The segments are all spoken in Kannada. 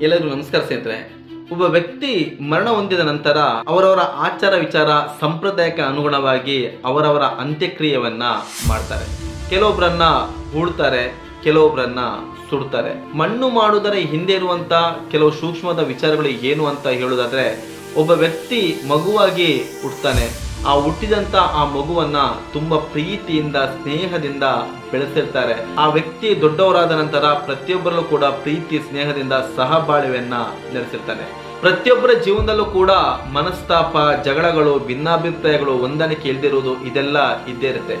ಎಲ್ಲರಿಗೂ ನಮಸ್ಕಾರ ಸ್ನೇಹಿತರೆ. ಒಬ್ಬ ವ್ಯಕ್ತಿ ಮರಣ ಹೊಂದಿದ ನಂತರ ಅವರವರ ಆಚಾರ ವಿಚಾರ ಸಂಪ್ರದಾಯಕ್ಕೆ ಅನುಗುಣವಾಗಿ ಅವರವರ ಅಂತ್ಯಕ್ರಿಯೆಯನ್ನ ಮಾಡ್ತಾರೆ. ಕೆಲವೊಬ್ಬರನ್ನ ಹೂಡ್ತಾರೆ ಕೆಲವೊಬ್ಬರನ್ನ ಸುಡ್ತಾರೆ. ಮಣ್ಣು ಮಾಡುವುದರ ಹಿಂದೆ ಇರುವಂತ ಕೆಲವು ಸೂಕ್ಷ್ಮದ ವಿಚಾರಗಳು ಏನು ಅಂತ ಹೇಳುವುದಾದ್ರೆ, ಒಬ್ಬ ವ್ಯಕ್ತಿ ಮಗುವಾಗಿ ಹುಟ್ಟುತ್ತಾನೆ ಆ ಹುಟ್ಟಿದಂತ ಆ ಮಗುವನ್ನ ತುಂಬಾ ಪ್ರೀತಿಯಿಂದ, ಸ್ನೇಹದಿಂದ ಬೆಳೆಸಿರ್ತಾರೆ. ಆ ವ್ಯಕ್ತಿ ದೊಡ್ಡವರಾದ ನಂತರ ಪ್ರತಿಯೊಬ್ಬರಲ್ಲೂ ಕೂಡ ಪ್ರೀತಿ, ಸ್ನೇಹದಿಂದ ಸಹಬಾಳ್ವೆಯನ್ನ ನಡೆಸಿರ್ತಾನೆ ಪ್ರತಿಯೊಬ್ಬರ ಜೀವನದಲ್ಲೂ ಕೂಡ ಮನಸ್ತಾಪ, ಜಗಳಗಳು, ಭಿನ್ನಾಭಿಪ್ರಾಯಗಳು, ಹೊಂದಾಣಿಕೆ ಇಲ್ದಿರುವುದು ಇದೆಲ್ಲ ಇದ್ದೇ ಇರುತ್ತೆ.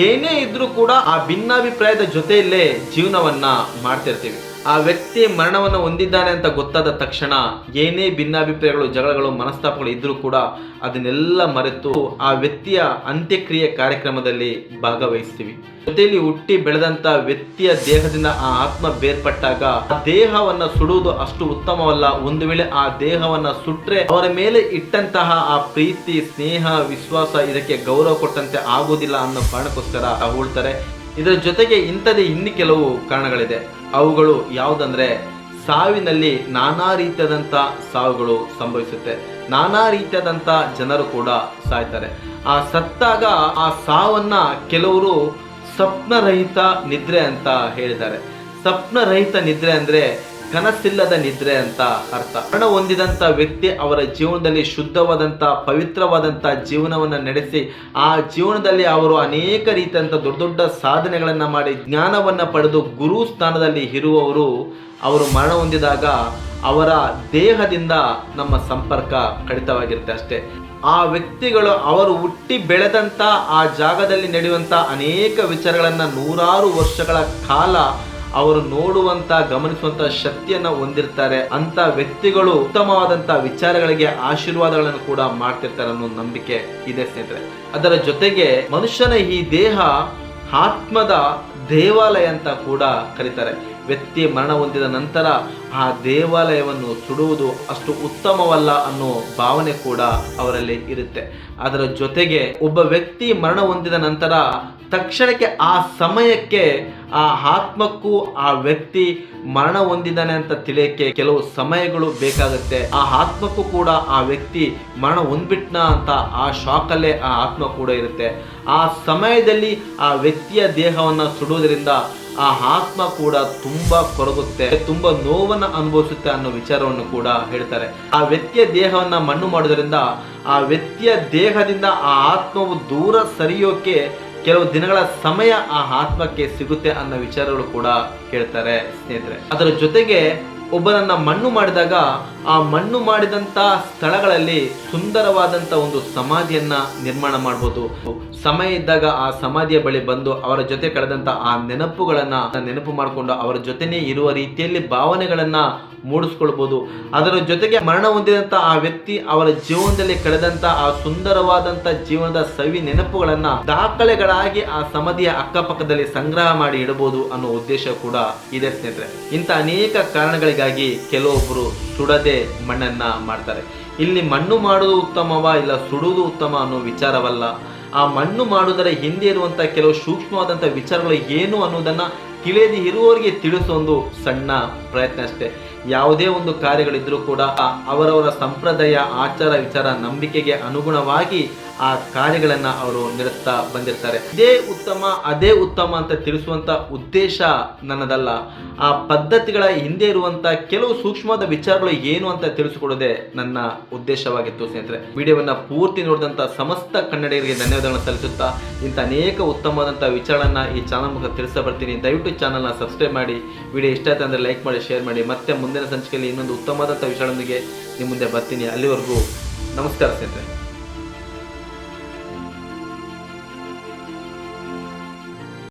ಏನೇ ಇದ್ರೂ ಕೂಡ ಆ ಭಿನ್ನಾಭಿಪ್ರಾಯದ ಜೊತೆಯಲ್ಲೇ ಜೀವನವನ್ನ ಮಾಡ್ತಿರ್ತೀವಿ. ಆ ವ್ಯಕ್ತಿ ಮರಣವನ್ನು ಹೊಂದಿದ್ದಾನೆ ಅಂತ ಗೊತ್ತಾದ ತಕ್ಷಣ ಏನೇ ಭಿನ್ನಾಭಿಪ್ರಾಯಗಳು, ಜಗಳಗಳು, ಮನಸ್ತಾಪಗಳು ಇದ್ರೂ ಕೂಡ ಅದನ್ನೆಲ್ಲ ಮರೆತು ಆ ವ್ಯಕ್ತಿಯ ಅಂತ್ಯಕ್ರಿಯೆ ಕಾರ್ಯಕ್ರಮದಲ್ಲಿ ಭಾಗವಹಿಸ್ತೀವಿ. ಜೊತೆಯಲ್ಲಿ ಹುಟ್ಟಿ ಬೆಳೆದಂತ ವ್ಯಕ್ತಿಯ ದೇಹದಿಂದ ಆ ಆತ್ಮ ಬೇರ್ಪಟ್ಟಾಗ ದೇಹವನ್ನ ಸುಡುವುದು ಅಷ್ಟು ಉತ್ತಮವಲ್ಲ. ಒಂದು ವೇಳೆ ಆ ದೇಹವನ್ನ ಸುಟ್ರೆ ಅವರ ಮೇಲೆ ಇಟ್ಟಂತಹ ಆ ಪ್ರೀತಿ, ಸ್ನೇಹ, ವಿಶ್ವಾಸ ಇದಕ್ಕೆ ಗೌರವ ಕೊಟ್ಟಂತೆ ಆಗುವುದಿಲ್ಲ ಅನ್ನೋ ಕಾರಣಕ್ಕೋಸ್ಕರ ಹೂಳ್ತಾರೆ. ಇದರ ಜೊತೆಗೆ ಇಂಥದೇ ಇನ್ನು ಕೆಲವು ಕಾರಣಗಳಿದೆ. ಅವುಗಳು ಯಾವುದಂದ್ರೆ ಸಾವಿನಲ್ಲಿ ನಾನಾ ರೀತಿಯಾದಂಥ ಸಾವುಗಳು ಸಂಭವಿಸುತ್ತೆ. ನಾನಾ ರೀತಿಯಾದಂಥ ಜನರು ಕೂಡ ಸಾಯ್ತಾರೆ. ಆ ಸತ್ತಾಗ ಆ ಸಾವನ್ನ ಕೆಲವರು ಸ್ವಪ್ನರಹಿತ ನಿದ್ರೆ ಅಂತ ಹೇಳಿದ್ದಾರೆ. ಸ್ವಪ್ನರಹಿತ ನಿದ್ರೆ ಅಂದ್ರೆ ಕನಸಿಲ್ಲದ ನಿದ್ರೆ ಅಂತ ಅರ್ಥ. ಮರಣ ಹೊಂದಿದಂತ ವ್ಯಕ್ತಿ ಅವರ ಜೀವನದಲ್ಲಿ ಶುದ್ಧವಾದಂತ, ಪವಿತ್ರವಾದಂತ ಜೀವನವನ್ನ ನಡೆಸಿ, ಆ ಜೀವನದಲ್ಲಿ ಅವರು ಅನೇಕ ರೀತಿಯಂತ ದೊಡ್ಡ ದೊಡ್ಡ ಸಾಧನೆಗಳನ್ನ ಮಾಡಿ, ಜ್ಞಾನವನ್ನ ಪಡೆದು ಗುರು ಸ್ಥಾನದಲ್ಲಿ ಇರುವವರು, ಅವರು ಮರಣ ಹೊಂದಿದಾಗ ಅವರ ದೇಹದಿಂದ ನಮ್ಮ ಸಂಪರ್ಕ ಕಡಿತವಾಗಿರುತ್ತೆ ಅಷ್ಟೇ. ಆ ವ್ಯಕ್ತಿಗಳು ಅವರು ಹುಟ್ಟಿ ಬೆಳೆದಂತ, ಆ ಜಾಗದಲ್ಲಿ ನಡೆಯುವಂತ ಅನೇಕ ವಿಚಾರಗಳನ್ನ ನೂರಾರು ವರ್ಷಗಳ ಕಾಲ ಅವರು ನೋಡುವಂತ, ಗಮನಿಸುವಂತ ಶಕ್ತಿಯನ್ನ ಹೊಂದಿರ್ತಾರೆ. ಅಂತ ವ್ಯಕ್ತಿಗಳು ಉತ್ತಮವಾದಂತ ವಿಚಾರಗಳಿಗೆ ಆಶೀರ್ವಾದಗಳನ್ನು ಕೂಡ ಮಾಡ್ತಿರ್ತಾರೆ ಅನ್ನೋ ನಂಬಿಕೆ ಇದೆ ಸ್ನೇಹಿತರೆ. ಅದರ ಜೊತೆಗೆ ಮನುಷ್ಯನ ಈ ದೇಹ ಆತ್ಮದ ದೇವಾಲಯ ಅಂತ ಕೂಡ ಕರೀತಾರೆ. ವ್ಯಕ್ತಿ ಮರಣ ಹೊಂದಿದ ನಂತರ ಆ ದೇವಾಲಯವನ್ನು ಸುಡುವುದು ಅಷ್ಟು ಉತ್ತಮವಲ್ಲ ಅನ್ನೋ ಭಾವನೆ ಕೂಡ ಅವರಲ್ಲಿ ಇರುತ್ತೆ. ಅದರ ಜೊತೆಗೆ ಒಬ್ಬ ವ್ಯಕ್ತಿ ಮರಣ ಹೊಂದಿದ ನಂತರ ತಕ್ಷಣಕ್ಕೆ ಆ ಸಮಯಕ್ಕೆ ಆ ಆತ್ಮಕ್ಕೂ ಆ ವ್ಯಕ್ತಿ ಮರಣ ಹೊಂದಿದ್ದಾನೆ ಅಂತ ತಿಳಿಯಕ್ಕೆ ಕೆಲವು ಸಮಯಗಳು ಬೇಕಾಗುತ್ತೆ. ಆ ಆತ್ಮಕ್ಕೂ ಕೂಡ ಆ ವ್ಯಕ್ತಿ ಮರಣ ಹೊಂದ್ಬಿಟ್ನ ಅಂತ ಆ ಶಾಕಲ್ಲೇ ಆ ಆತ್ಮ ಕೂಡ ಇರುತ್ತೆ. ಆ ಸಮಯದಲ್ಲಿ ಆ ವ್ಯಕ್ತಿಯ ದೇಹವನ್ನು ಸುಡುವುದರಿಂದ ಆ ಆತ್ಮ ಕೂಡ ತುಂಬಾ ಕೊರಗುತ್ತೆ, ತುಂಬಾ ನೋವನ್ನ ಅನುಭವಿಸುತ್ತೆ ಅನ್ನೋ ವಿಚಾರವನ್ನು ಕೂಡ ಹೇಳ್ತಾರೆ. ಆ ವ್ಯಕ್ತಿಯ ದೇಹವನ್ನ ಮಣ್ಣು ಮಾಡೋದ್ರಿಂದ ಆ ವ್ಯಕ್ತಿಯ ದೇಹದಿಂದ ಆ ಆತ್ಮವು ದೂರ ಸರಿಯೋಕೆ ಕೆಲವು ದಿನಗಳ ಸಮಯ ಆ ಆತ್ಮಕ್ಕೆ ಸಿಗುತ್ತೆ ಅನ್ನೋ ವಿಚಾರಗಳು ಕೂಡ ಹೇಳ್ತಾರೆ ಸ್ನೇಹಿತರೆ. ಅದರ ಜೊತೆಗೆ ಒಬ್ಬನನ್ನ ಮಣ್ಣು ಮಾಡಿದಾಗ ಆ ಮಣ್ಣು ಮಾಡಿದಂತ ಸ್ಥಳಗಳಲ್ಲಿ ಸುಂದರವಾದಂತ ಒಂದು ಸಮಾಧಿಯನ್ನ ನಿರ್ಮಾಣ ಮಾಡ್ಬೋದು. ಸಮಯ ಇದ್ದಾಗ ಆ ಸಮಾಧಿಯ ಬಳಿ ಬಂದು ಅವರ ಜೊತೆ ಕಳೆದಂತ ಆ ನೆನಪುಗಳನ್ನ ನೆನಪು ಮಾಡಿಕೊಂಡು ಅವರ ಜೊತೆನೇ ಇರುವ ರೀತಿಯಲ್ಲಿ ಭಾವನೆಗಳನ್ನ ಮೂಡಿಸ್ಕೊಳ್ಬೋದು. ಅದರ ಜೊತೆಗೆ ಮರಣ ಹೊಂದಿದಂತ ಆ ವ್ಯಕ್ತಿ ಅವರ ಜೀವನದಲ್ಲಿ ಕಳೆದಂತ ಆ ಸುಂದರವಾದಂತ ಜೀವನದ ಸವಿ ನೆನಪುಗಳನ್ನ ದಾಖಲೆಗಳಾಗಿ ಆ ಸಮಾಧಿಯ ಅಕ್ಕಪಕ್ಕದಲ್ಲಿ ಸಂಗ್ರಹ ಮಾಡಿ ಇಡಬಹುದು ಅನ್ನೋ ಉದ್ದೇಶ ಕೂಡ ಇದೆ ಸ್ನೇಹಿತರೆ. ಇಂಥ ಅನೇಕ ಕಾರಣಗಳಿಗಾಗಿ ಕೆಲವೊಬ್ಬರು ಸುಡದೆ ಮಣ್ಣನ್ನ ಮಾಡ್ತಾರೆ. ಇಲ್ಲಿ ಮಣ್ಣು ಮಾಡುವುದು ಉತ್ತಮವ ಇಲ್ಲ ಸುಡುವುದು ಉತ್ತಮ ಅನ್ನೋ ವಿಚಾರವಲ್ಲ. ಆ ಮಣ್ಣು ಮಾಡುವುದರ ಹಿಂದೆ ಇರುವಂಥ ಕೆಲವು ಸೂಕ್ಷ್ಮವಾದಂಥ ವಿಚಾರಗಳು ಏನು ಅನ್ನೋದನ್ನ ತಿಳಿಯದೆ ಇರುವವರಿಗೆ ತಿಳಿಸೋ ಸಣ್ಣ ಪ್ರಯತ್ನ ಅಷ್ಟೇ. ಯಾವುದೇ ಒಂದು ಕಾರ್ಯಗಳಿದ್ರೂ ಕೂಡ ಅವರವರ ಸಂಪ್ರದಾಯ, ಆಚಾರ, ವಿಚಾರ, ನಂಬಿಕೆಗೆ ಅನುಗುಣವಾಗಿ ಆ ಕಾರ್ಯಗಳನ್ನು ಅವರು ನಡೆಸ್ತಾ ಬಂದಿರ್ತಾರೆ. ಇದೇ ಉತ್ತಮ, ಅದೇ ಉತ್ತಮ ಅಂತ ತಿಳಿಸುವಂತ ಉದ್ದೇಶ ನನ್ನದಲ್ಲ. ಆ ಪದ್ಧತಿಗಳ ಹಿಂದೆ ಇರುವಂಥ ಕೆಲವು ಸೂಕ್ಷ್ಮವಾದ ವಿಚಾರಗಳು ಏನು ಅಂತ ತಿಳಿಸಿಕೊಡೋದೇ ನನ್ನ ಉದ್ದೇಶವಾಗಿತ್ತು ಸ್ನೇಹಿತರೆ. ವಿಡಿಯೋವನ್ನ ಪೂರ್ತಿ ನೋಡಿದಂತ ಸಮಸ್ತ ಕನ್ನಡಿಗರಿಗೆ ಧನ್ಯವಾದಗಳನ್ನು ಸಲ್ಲಿಸುತ್ತಾ ಇಂಥ ಅನೇಕ ಉತ್ತಮವಾದಂಥ ವಿಚಾರಗಳನ್ನು ಈ ಚಾನಲ್ ಮೂಲಕ ತಿಳಿಸ ಬರ್ತೀನಿ. ದಯವಿಟ್ಟು ಚಾನಲ್ನ ಸಬ್ಸ್ಕ್ರೈಬ್ ಮಾಡಿ. ವಿಡಿಯೋ ಇಷ್ಟ ಆಯ್ತು ಅಂದ್ರೆ ಲೈಕ್ ಮಾಡಿ, ಶೇರ್ ಮಾಡಿ. ಮತ್ತೆ ಮುಂದಿನ ಸಂಚಿಕೆಯಲ್ಲಿ ಇನ್ನೊಂದು ಉತ್ತಮವಾದಂಥ ವಿಚಾರದೊಂದಿಗೆ ನಿಮ್ಮ ಮುಂದೆ ಬರ್ತೀನಿ. ಅಲ್ಲಿವರೆಗೂ ನಮಸ್ಕಾರ ಸ್ನೇಹಿತರೆ.